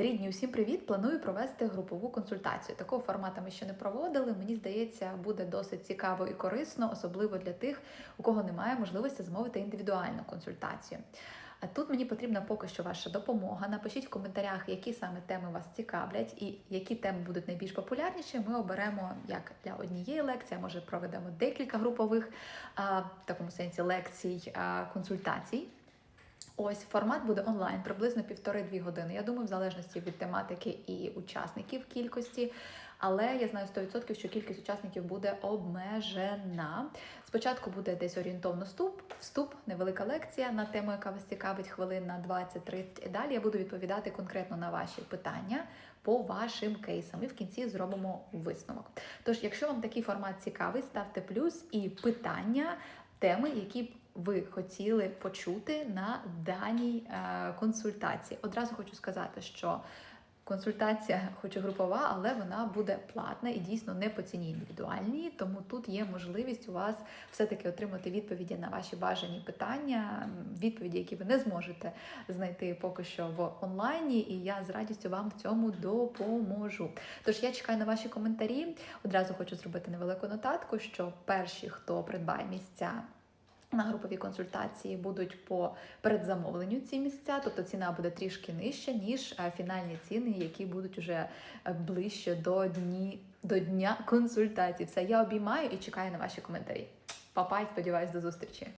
Рідні, усім привіт! Планую провести групову консультацію. Такого формату ми ще не проводили. Мені здається, буде досить цікаво і корисно, особливо для тих, у кого немає можливості замовити індивідуальну консультацію. А тут мені потрібна поки що ваша допомога. Напишіть в коментарях, які саме теми вас цікавлять і які теми будуть найбільш популярніші. Ми оберемо як для однієї лекції, а може проведемо декілька групових в такому сенсі лекцій, консультацій. Ось формат буде онлайн, приблизно півтори-дві години. Я думаю, в залежності від тематики і учасників кількості. Але я знаю 100%, що кількість учасників буде обмежена. Спочатку буде десь орієнтовно вступ, вступ, невелика лекція на тему, яка вас цікавить, хвилин на 20-30. І далі я буду відповідати конкретно на ваші питання по вашим кейсам. І в кінці зробимо висновок. Тож, якщо вам такий формат цікавий, ставте плюс і питання, теми, які ви хотіли почути на даній е, консультації. Одразу хочу сказати, що консультація, хоч і групова, але вона буде платна і дійсно не по ціні індивідуальній. Тому тут є можливість у вас все-таки отримати відповіді на ваші бажані питання, відповіді, які ви не зможете знайти поки що в онлайні, і я з радістю вам в цьому допоможу. Тож я чекаю на ваші коментарі. Одразу хочу зробити невелику нотатку, що перші, хто придбає місця. На групові консультації будуть по передзамовленню ці місця, тобто ціна буде трішки нижча, ніж е, фінальні ціни, які будуть уже е, ближче до дні до дня консультації. Все, я обіймаю і чекаю на ваші коментарі. Папа, сподіваюсь, до зустрічі.